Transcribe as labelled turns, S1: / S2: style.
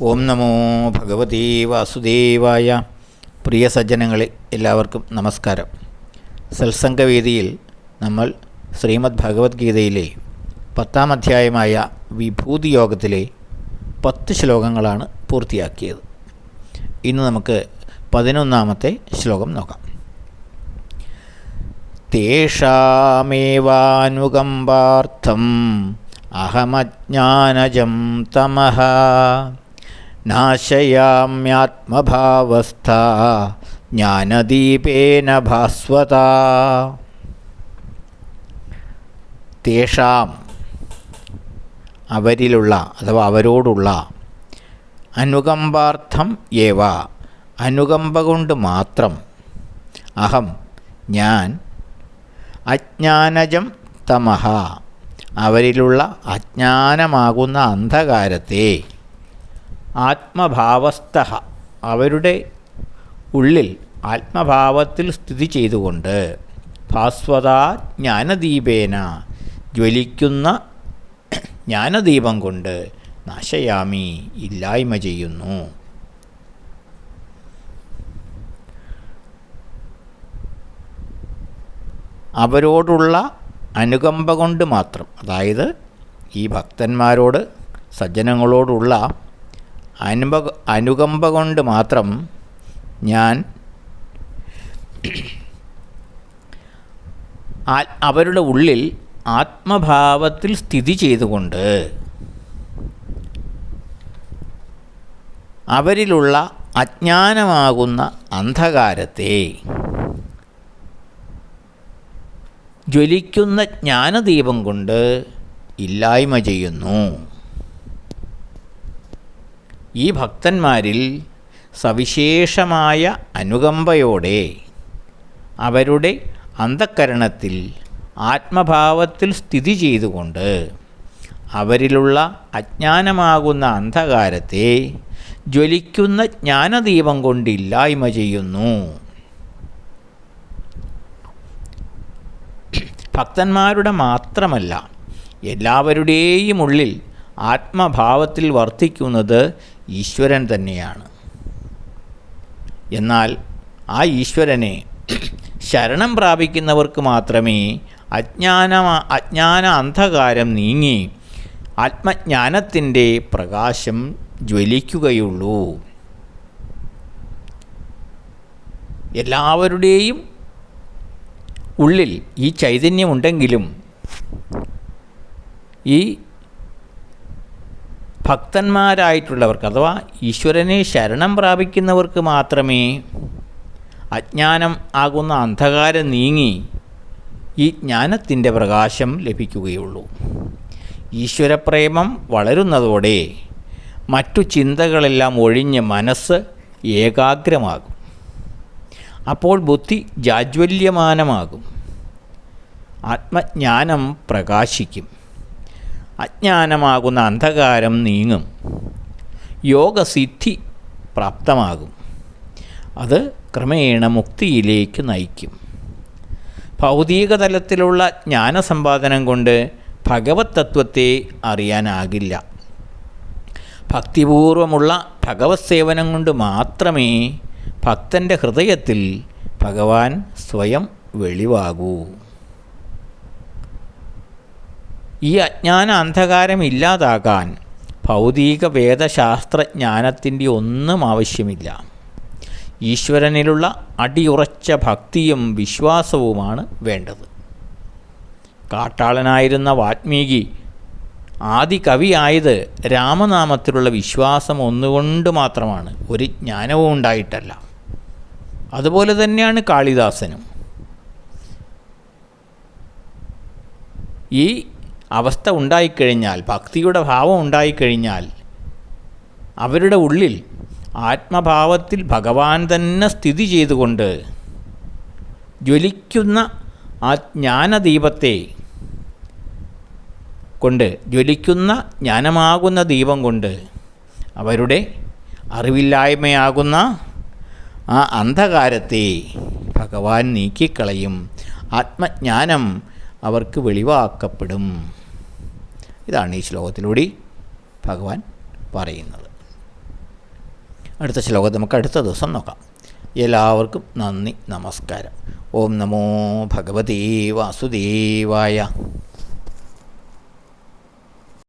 S1: ഓം നമോ ഭഗവതി വാസുദേവായ പ്രിയ സജ്ജനങ്ങളെ എല്ലാവർക്കും നമസ്കാരം. സത്സംഗവേദിയിൽ നമ്മൾ ശ്രീമദ് ഭഗവത്ഗീതയിലെ പത്താം അധ്യായമായ വിഭൂതി യോഗത്തിലെ പത്ത് ശ്ലോകങ്ങളാണ് പൂർത്തിയാക്കിയത്. ഇന്ന് നമുക്ക് പതിനൊന്നാമത്തെ ശ്ലോകം നോക്കാം. തേഷാമേവാനുകമ്പാർത്ഥം അഹമജ്ഞാനജം തമഃ നാശയാമ്യാത്മഭാവസ്ഥ ജ്ഞാനദീപേന ഭാസ്വത. തേഷാം അവരിലുള്ള അഥവാ അവരോടുള്ള അനുകമ്പാർത്ഥം ഏവ? അനുകമ്പ കൊണ്ട് മാത്രം. അഹം ഞാൻ അജ്ഞാനജം തമഹ. അവരിലുള്ള അജ്ഞാനമാകുന്ന അന്ധകാരത്തെ ആത്മഭാവസ്ഥ. അവരുടെ ഉള്ളിൽ ആത്മഭാവത്തിൽ സ്ഥിതി ചെയ്തുകൊണ്ട് ഭാസ്വതാ ജ്ഞാനദീപേന ജ്വലിക്കുന്ന ജ്ഞാനദീപം കൊണ്ട് നാശയാമി ഇല്ലായ്മ ചെയ്യുന്നു. അവരോടുള്ള അനുകമ്പ കൊണ്ട് മാത്രം അതായത് ഈ ഭക്തന്മാരോട് സജ്ജനങ്ങളോടുള്ള അനുഭ അനുകമ്പ കൊണ്ട് മാത്രം ഞാൻ അവരുടെ ഉള്ളിൽ ആത്മഭാവത്തിൽ സ്ഥിതി ചെയ്തുകൊണ്ട് അവരിലുള്ള അജ്ഞാനമാകുന്ന അന്ധകാരത്തെ ജ്വലിക്കുന്ന ജ്ഞാനദീപം കൊണ്ട് ഇല്ലായ്മ ചെയ്യുന്നു. ഈ ഭക്തന്മാരിൽ സവിശേഷമായ അനുകമ്പയോടെ അവരുടെ അന്ധക്കരണത്തിൽ ആത്മഭാവത്തിൽ സ്ഥിതി ചെയ്തുകൊണ്ട് അവരിലുള്ള അജ്ഞാനമാകുന്ന അന്ധകാരത്തെ ജ്വലിക്കുന്ന ജ്ഞാനദീപം കൊണ്ട് ഇല്ലായ്മ ചെയ്യുന്നു. ഭക്തന്മാരുടെ മാത്രമല്ല എല്ലാവരുടെയും ഉള്ളിൽ ആത്മഭാവത്തിൽ വർദ്ധിക്കുന്നത് ഈശ്വരൻ തന്നെയാണ്. എന്നാൽ ആ ഈശ്വരനെ ശരണം പ്രാപിക്കുന്നവർക്ക് മാത്രമേ അജ്ഞാന അജ്ഞാന അന്ധകാരം നീങ്ങി ആത്മജ്ഞാനത്തിന്റെ പ്രകാശം ജ്വലിക്കുകയുള്ളൂ. എല്ലാവരുടെയും ഉള്ളിൽ ഈ ചൈതന്യമുണ്ടെങ്കിലും ഈ ഭക്തന്മാരായിട്ടുള്ളവർക്ക് അഥവാ ഈശ്വരനെ ശരണം പ്രാപിക്കുന്നവർക്ക് മാത്രമേ അജ്ഞാനം ആകുന്ന അന്ധകാരം നീങ്ങി ഈ ജ്ഞാനത്തിന്റെ പ്രകാശം ലഭിക്കുകയുള്ളൂ. ഈശ്വരപ്രേമം വളരുന്നതോടെ മറ്റു ചിന്തകളെല്ലാം ഒഴിഞ്ഞ് മനസ്സ് ഏകാഗ്രമാകും. അപ്പോൾ ബുദ്ധി ജാജ്വല്യമാനമാകും. ആത്മജ്ഞാനം പ്രകാശിക്കും. അജ്ഞാനമാകുന്ന അന്ധകാരം നീങ്ങും. യോഗസിദ്ധി പ്രാപ്തമാകും. അത് ക്രമേണ മുക്തിയിലേക്ക് നയിക്കും. ഭൗതിക തലത്തിലുള്ള ജ്ഞാനസമ്പാദനം കൊണ്ട് ഭഗവത് തത്വത്തെ അറിയാനാകില്ല. ഭക്തിപൂർവമുള്ള ഭഗവത് സേവനം കൊണ്ട് മാത്രമേ ഭക്തന്റെ ഹൃദയത്തിൽ ഭഗവാൻ സ്വയം വെളിവാകൂ. ഈ അജ്ഞാന അന്ധകാരം ഇല്ലാതാകാൻ ഭൗതിക വേദശാസ്ത്രജ്ഞാനത്തിന്റെ ഒന്നും ആവശ്യമില്ല. ഈശ്വരനിലുള്ള അടിയുറച്ച ഭക്തിയും വിശ്വാസവുമാണ് വേണ്ടത്. കാട്ടാളനായിരുന്ന വാത്മീകി ആദി കവിയായത് രാമനാമത്തിലുള്ള വിശ്വാസം ഒന്നുകൊണ്ട് മാത്രമാണ് ഒരു ജ്ഞാനവും ഉണ്ടായിട്ടല്ല. അതുപോലെ തന്നെയാണ് കാളിദാസനും. ഈ അവസ്ഥ ഉണ്ടായിക്കഴിഞ്ഞാൽ ഭക്തിയുടെ ഭാവം ഉണ്ടായിക്കഴിഞ്ഞാൽ അവരുടെ ഉള്ളിൽ ആത്മഭാവത്തിൽ ഭഗവാൻ തന്നെ സ്ഥിതി ചെയ്തുകൊണ്ട് ജ്വലിക്കുന്ന ആ ജ്ഞാനദീപത്തെ കൊണ്ട് ജ്വലിക്കുന്ന ജ്ഞാനമാകുന്ന ദീപം കൊണ്ട് അവരുടെ അറിവില്ലായ്മയാകുന്ന ആ അന്ധകാരത്തെ ഭഗവാൻ നീക്കിക്കളയും. ആത്മജ്ഞാനം അവർക്ക് വെളിവാക്കപ്പെടും. ഇതാണ് ഈ ശ്ലോകത്തിലൂടെ ഭഗവാൻ പറയുന്നത്. അടുത്ത ശ്ലോകം നമുക്ക് അടുത്ത ദിവസം നോക്കാം. എല്ലാവർക്കും നന്ദി നമസ്കാരം. ഓം നമോ ഭഗവതീ വാസുദേവായ.